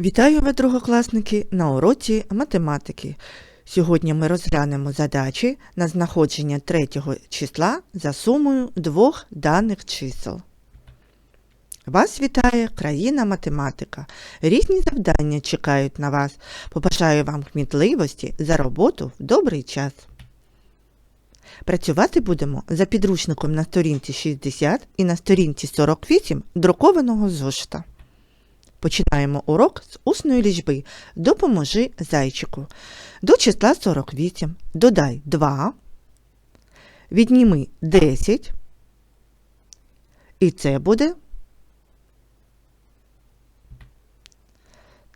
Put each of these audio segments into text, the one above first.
Вітаю ви, другокласники, на уроці математики. Сьогодні ми розглянемо задачі на знаходження третього числа за сумою двох даних чисел. Вас вітає країна математика. Різні завдання чекають на вас. Побажаю вам кмітливості за роботу в добрий час. Працювати будемо за підручником на сторінці 60 і на сторінці 48 друкованого зошита. Починаємо урок з усної лічби. Допоможи зайчику. До числа 48 додай 2, відніми 10, і це буде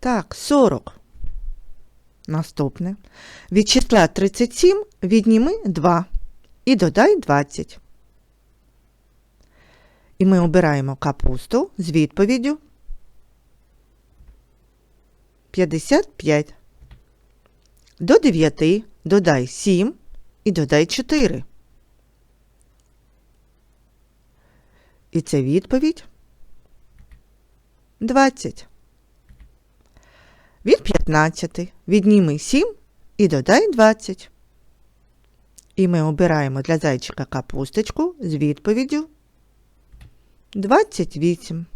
так, 40. Наступне. Від числа 37 відніми 2 і додай 20. І ми обираємо капусту з відповіддю 55. До 9 додай 7 і додай 4. І це відповідь 20. Від 15 відніми 7 і додай 20. І ми обираємо для зайчика капусточку з відповіддю 28.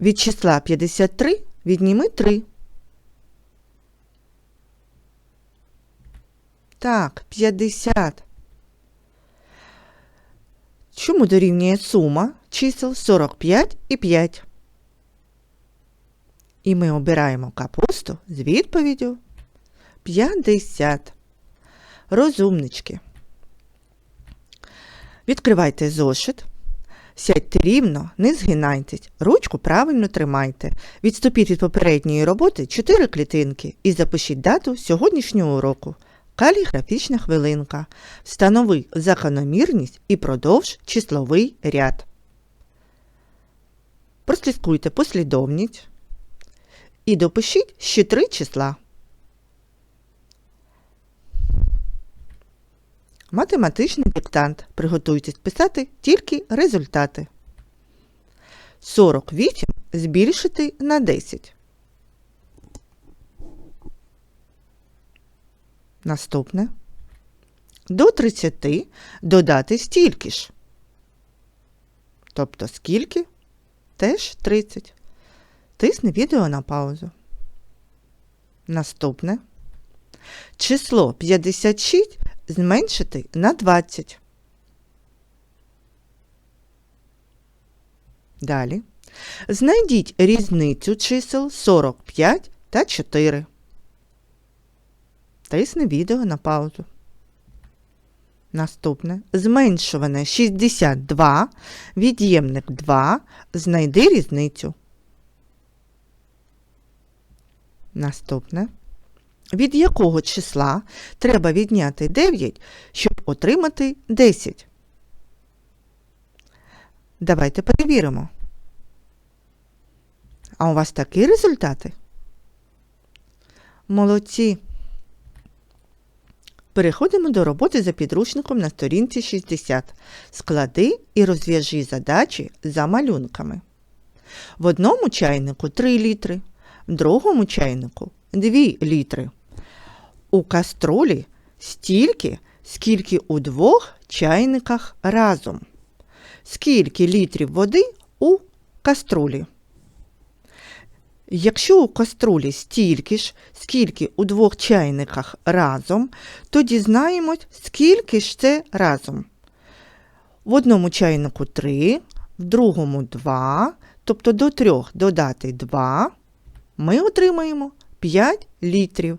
Від числа 53 відніми 3. Так, 50. Чому дорівнює сума чисел 45 і 5? І ми обираємо капусту з відповіддю 50. Розумнички. Відкривайте зошит. Сядьте рівно, не згинайтесь, ручку правильно тримайте. Відступіть від попередньої роботи 4 клітинки і запишіть дату сьогоднішнього уроку. Каліграфічна хвилинка. Встанови закономірність і продовж числовий ряд. Прослідкуйте послідовність і допишіть ще три числа. Математичний диктант. Приготуйтесь писати тільки результати. 48 збільшити на 10. Наступне. До 30 додати стільки ж. Тобто скільки? Теж 30. Тисни відео на паузу. Наступне. Число 56 зменшити на 20. Далі. Знайдіть різницю чисел 45 та 4. Тисни відео на паузу. Наступне. Зменшуване 62, від'ємник 2. Знайди різницю. Наступне. Від якого числа треба відняти 9, щоб отримати 10? Давайте перевіримо. А у вас такі результати? Молодці. Переходимо до роботи за підручником на сторінці 60. Склади і розв'яжи задачі за малюнками. В одному чайнику 3 літри, в другому чайнику 2 літри. У каструлі стільки, скільки у двох чайниках разом. Скільки літрів води у каструлі? Якщо у каструлі стільки ж, скільки у двох чайниках разом, то дізнаємось, скільки ж це разом. В одному чайнику 3, в другому 2, тобто до 3 додати 2, ми отримаємо 5 літрів.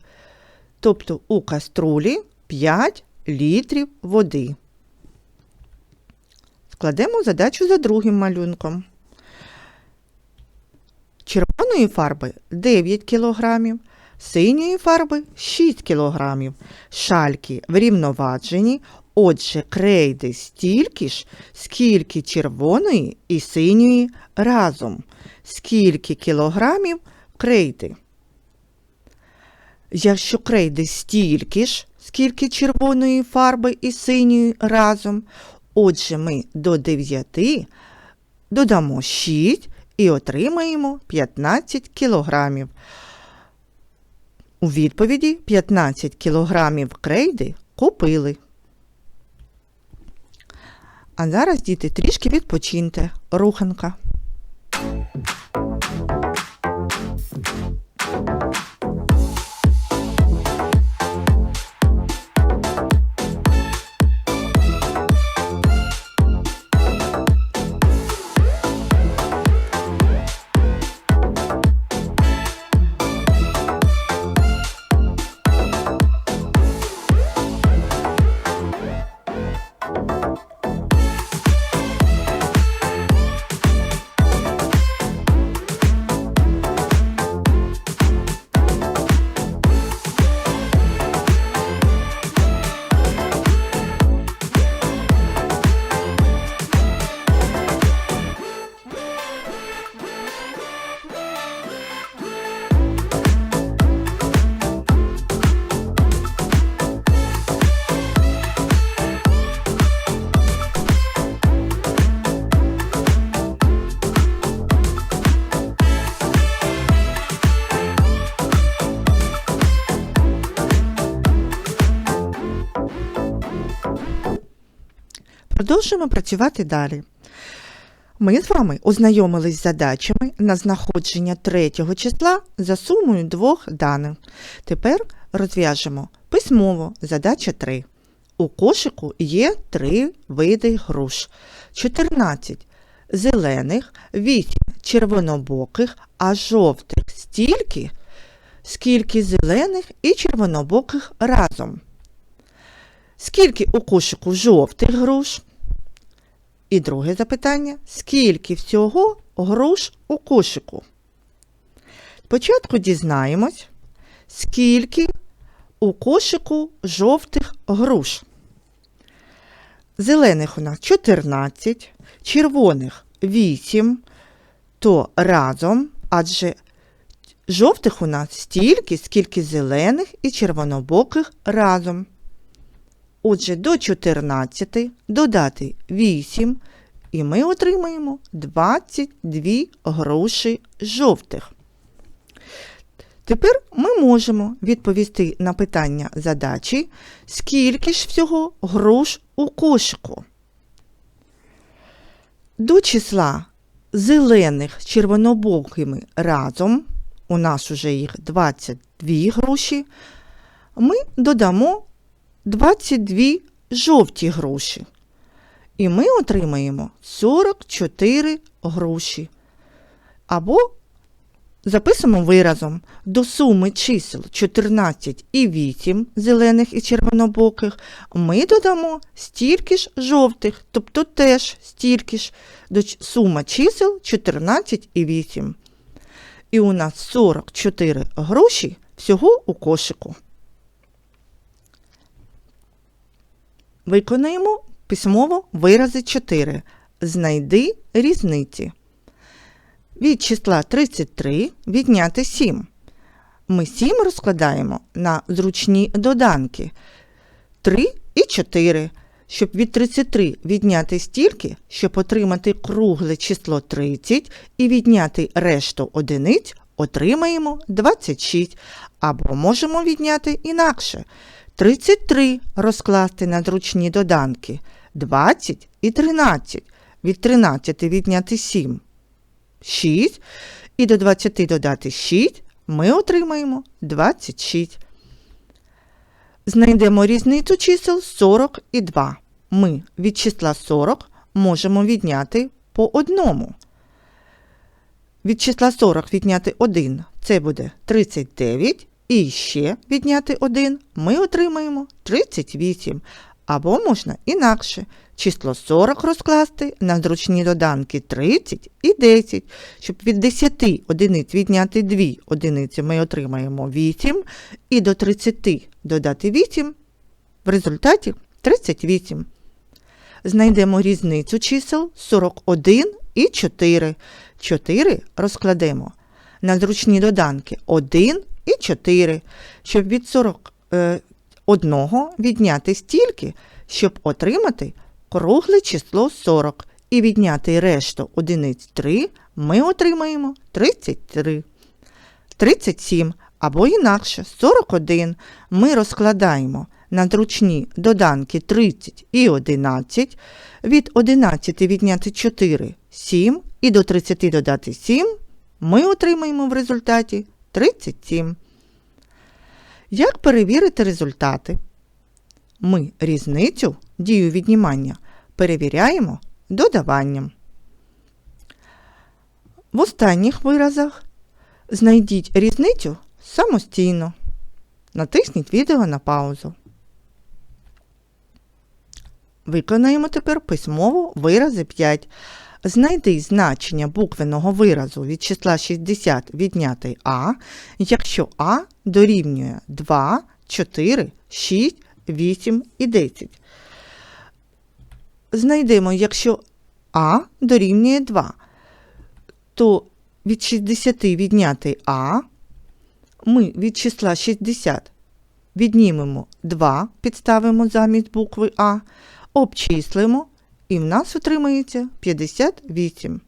Тобто у каструлі 5 літрів води. Складемо задачу за другим малюнком. Червоної фарби 9 кг, синьої фарби 6 кг. Шальки врівноважені, отже, крейди стільки ж, скільки червоної і синьої разом. Скільки кілограмів крейди. Якщо крейди стільки ж, скільки червоної фарби і синьої разом, отже ми до 9 додамо 6 і отримаємо 15 кілограмів. У відповіді 15 кілограмів крейди купили. А зараз, діти, трішки відпочиньте. Руханка. Продовжуємо працювати далі. Ми з вами ознайомились з задачами на знаходження третього числа за сумою двох даних. Тепер розв'яжемо письмово задача 3. У кошику є три види груш: 14 зелених, 8 червонобоких, а жовтих стільки, скільки зелених і червонобоких разом. Скільки у кошику жовтих груш? І друге запитання: скільки всього груш у кошику? Спочатку дізнаємось, скільки у кошику жовтих груш. Зелених у нас 14, червоних 8, то разом, адже жовтих у нас стільки, скільки зелених і червонобоких разом. Отже, до 14 додати 8, і ми отримаємо 22 груші жовтих. Тепер ми можемо відповісти на питання задачі, скільки ж всього груш у кошику. До числа зелених з червонобокими разом, у нас уже їх 22 груші, ми додамо 22 жовті груші. І ми отримаємо 44 груші. Або записуємо виразом до суми чисел 14 і 8 зелених і червонобоких ми додамо стільки ж жовтих, тобто теж стільки ж до сума чисел 14 і 8. І у нас 44 груші всього у кошику. Виконаємо письмово вирази 4. Знайди різниці. Від числа 33 відняти 7. Ми 7 розкладаємо на зручні доданки 3 і 4. Щоб від 33 відняти стільки, щоб отримати кругле число 30 і відняти решту одиниць, отримаємо 26. Або можемо відняти інакше. 33 розкласти на зручні доданки, 20 і 13. Від 13 відняти 7. 6. І до 20 додати 6 ми отримаємо 26. Знайдемо різницю чисел 40 і 2. Ми від числа 40 можемо відняти по одному. Від числа 40 відняти 1 це буде 39. І ще відняти 1 ми отримаємо 38. Або можна інакше. Число 40 розкласти на зручні доданки 30 і 10. Щоб від 10 одиниць відняти 2 одиниці ми отримаємо 8. І до 30 додати 8. В результаті 38. Знайдемо різницю чисел 41 і 4. 4 розкладемо на зручні доданки 1 і 4, щоб від 41 відняти стільки, щоб отримати кругле число 40. і відняти решту одиниць 3, ми отримаємо 33. 37 або інакше 41 ми розкладаємо на зручні доданки 30 і 11. Від 11 відняти 4 7 і до 30 додати 7 ми отримаємо в результаті 37. Як перевірити результати? Ми різницю дію віднімання перевіряємо додаванням. В останніх виразах знайдіть різницю самостійно. Натисніть відео на паузу. Виконаємо тепер письмово вирази 5. Знайди значення буквеного виразу від числа 60 відняти А, якщо А дорівнює 2, 4, 6, 8 і 10. Знайдемо, якщо А дорівнює 2, то від 60 відняти А ми від числа 60 віднімемо 2, підставимо замість букви А, обчислимо, і в нас отримається 58.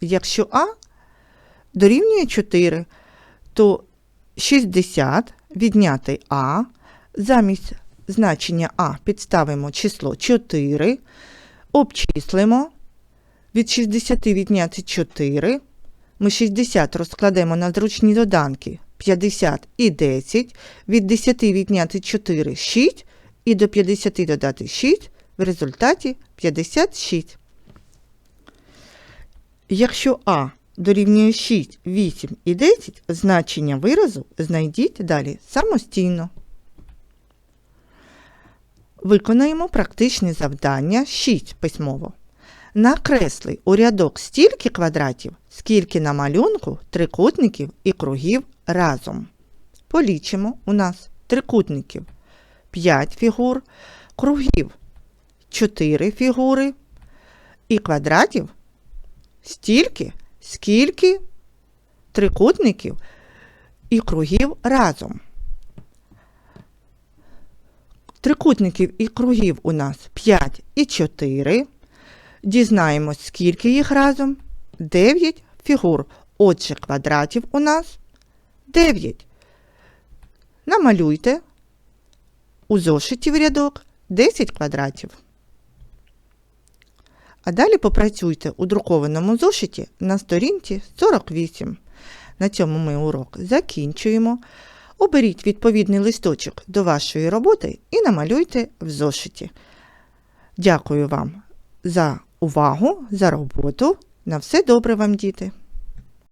Якщо А дорівнює 4, то 60 відняти А, замість значення А підставимо число 4, обчислимо, від 60 відняти 4, ми 60 розкладемо на зручні доданки 50 і 10, від 10 відняти 4 – 6, і до 50 додати 6, в результаті 56. Якщо А дорівнює 6, 8 і 10, значення виразу знайдіть далі самостійно. Виконаємо практичне завдання 6 письмово. Накресли у рядок стільки квадратів, скільки на малюнку трикутників і кругів разом. Полічимо у нас трикутників 5 фігур, кругів 4 фігури і квадратів стільки, скільки трикутників і кругів разом. Трикутників і кругів у нас 5 і 4. Дізнаємось, скільки їх разом. 9 фігур. Отже, квадратів у нас 9. Намалюйте у зошиті в рядок 10 квадратів. А далі попрацюйте у друкованому зошиті на сторінці 48. На цьому ми урок закінчуємо. Оберіть відповідний листочок до вашої роботи і намалюйте в зошиті. Дякую вам за увагу, за роботу. На все добре вам, діти!